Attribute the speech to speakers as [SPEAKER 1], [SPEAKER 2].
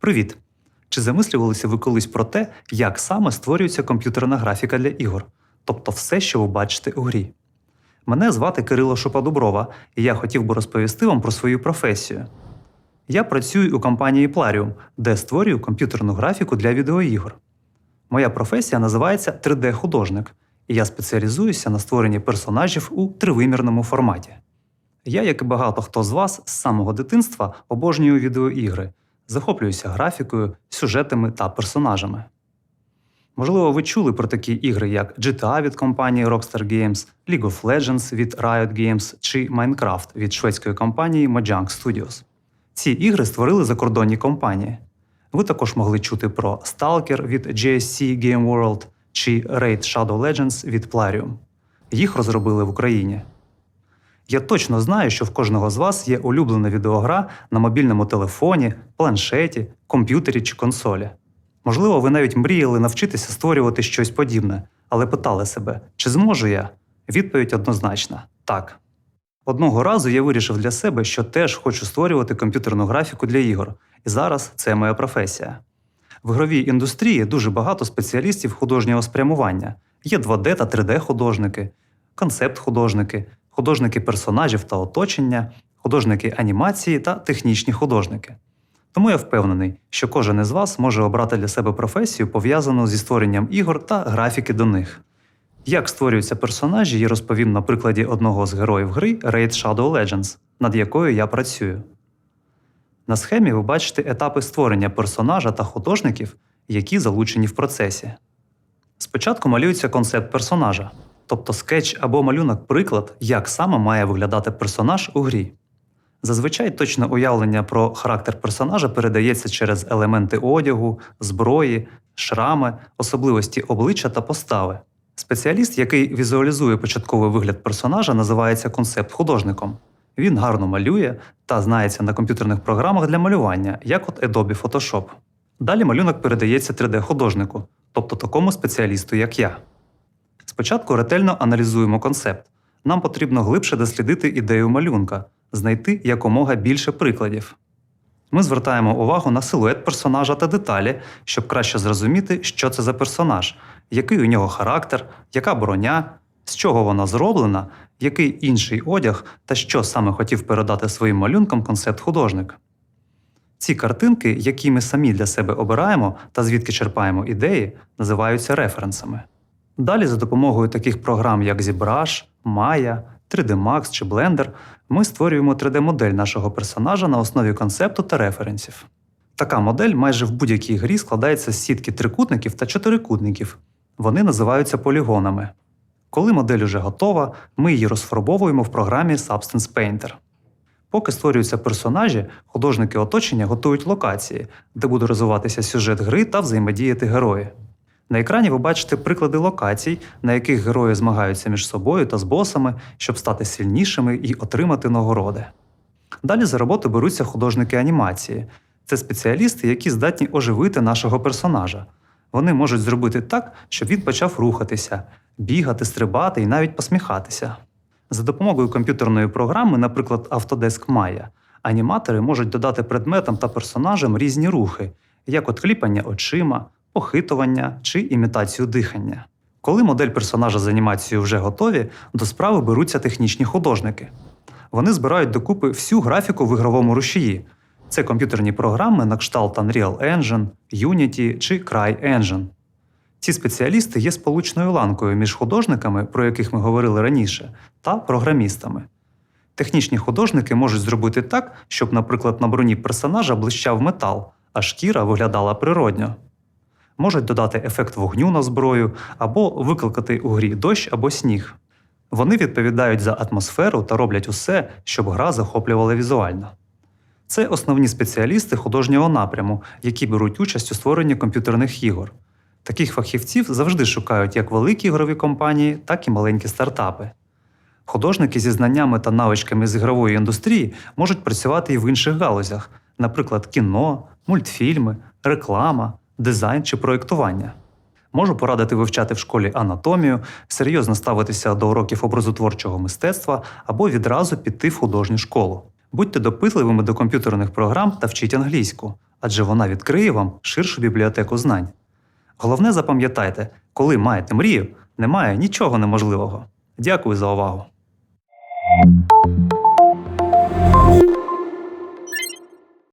[SPEAKER 1] Привіт! Чи замислювалися ви колись про те, як саме створюється комп'ютерна графіка для ігор, тобто все, що ви бачите у грі? Мене звати Кирило Шоподоброва, і я хотів би розповісти вам про свою професію. Я працюю у компанії Plarium, де створюю комп'ютерну графіку для відеоігор. Моя професія називається 3D-художник, і я спеціалізуюся на створенні персонажів у тривимірному форматі. Я, як і багато хто з вас, з самого дитинства обожнюю відеоігри, захоплююся графікою, сюжетами та персонажами. Можливо, ви чули про такі ігри, як GTA від компанії Rockstar Games, League of Legends від Riot Games чи Minecraft від шведської компанії Mojang Studios. Ці ігри створили закордонні компанії. Ви також могли чути про Stalker від GSC Game World чи Raid Shadow Legends від Plarium. Їх розробили в Україні. Я точно знаю, що в кожного з вас є улюблена відеогра на мобільному телефоні, планшеті, комп'ютері чи консолі. Можливо, ви навіть мріяли навчитися створювати щось подібне, але питали себе, чи зможу я? Відповідь однозначна так. Одного разу я вирішив для себе, що теж хочу створювати комп'ютерну графіку для ігор, і зараз це моя професія. В ігровій індустрії дуже багато спеціалістів художнього спрямування. Є 2D та 3D-художники, концепт-художники, художники персонажів та оточення, художники анімації та технічні художники. Тому я впевнений, що кожен із вас може обрати для себе професію, пов'язану зі створенням ігор та графіки до них. Як створюються персонажі, я розповім на прикладі одного з героїв гри Raid Shadow Legends, над якою я працюю. На схемі ви бачите етапи створення персонажа та художників, які залучені в процесі. Спочатку малюється концепт персонажа, тобто скетч або малюнок-приклад, як саме має виглядати персонаж у грі. Зазвичай точне уявлення про характер персонажа передається через елементи одягу, зброї, шрами, особливості обличчя та постави. Спеціаліст, який візуалізує початковий вигляд персонажа, називається концепт-художником. Він гарно малює та знається на комп'ютерних програмах для малювання, як от Adobe Photoshop. Далі малюнок передається 3D-художнику, тобто такому спеціалісту, як я. Спочатку ретельно аналізуємо концепт. Нам потрібно глибше дослідити ідею малюнка, знайти якомога більше прикладів. Ми звертаємо увагу на силует персонажа та деталі, щоб краще зрозуміти, що це за персонаж, який у нього характер, яка броня, з чого вона зроблена, який інший одяг та що саме хотів передати своїм малюнкам концепт-художник. Ці картинки, які ми самі для себе обираємо та звідки черпаємо ідеї, називаються референсами. Далі, за допомогою таких програм, як ZBrush, Maya, 3D Max чи Blender, ми створюємо 3D-модель нашого персонажа на основі концепту та референсів. Така модель майже в будь-якій грі складається з сітки трикутників та чотирикутників. Вони називаються полігонами. Коли модель уже готова, ми її розфарбовуємо в програмі Substance Painter. Поки створюються персонажі, художники оточення готують локації, де буде розвиватися сюжет гри та взаємодіяти герої. На екрані ви бачите приклади локацій, на яких герої змагаються між собою та з босами, щоб стати сильнішими і отримати нагороди. Далі за роботу беруться художники анімації. Це спеціалісти, які здатні оживити нашого персонажа. Вони можуть зробити так, щоб він почав рухатися, бігати, стрибати і навіть посміхатися. За допомогою комп'ютерної програми, наприклад, Autodesk Maya, аніматори можуть додати предметам та персонажам різні рухи, як от кліпання очима, похитування чи імітацію дихання. Коли модель персонажа з анімацією вже готові, до справи беруться технічні художники. Вони збирають докупи всю графіку в ігровому рушії. Це комп'ютерні програми на кшталт Unreal Engine, Unity чи CryEngine. Ці спеціалісти є сполучною ланкою між художниками, про яких ми говорили раніше, та програмістами. Технічні художники можуть зробити так, щоб, наприклад, на броні персонажа блищав метал, а шкіра виглядала природньо. Можуть додати ефект вогню на зброю або викликати у грі дощ або сніг. Вони відповідають за атмосферу та роблять усе, щоб гра захоплювала візуально. Це основні спеціалісти художнього напряму, які беруть участь у створенні комп'ютерних ігор. Таких фахівців завжди шукають як великі ігрові компанії, так і маленькі стартапи. Художники зі знаннями та навичками з ігрової індустрії можуть працювати і в інших галузях, наприклад, кіно, мультфільми, реклама, дизайн чи проєктування. Можу порадити вивчати в школі анатомію, серйозно ставитися до уроків образотворчого мистецтва або відразу піти в художню школу. Будьте допитливими до комп'ютерних програм та вчіть англійську, адже вона відкриє вам ширшу бібліотеку знань. Головне запам'ятайте, коли маєте мрію, немає нічого неможливого. Дякую за увагу.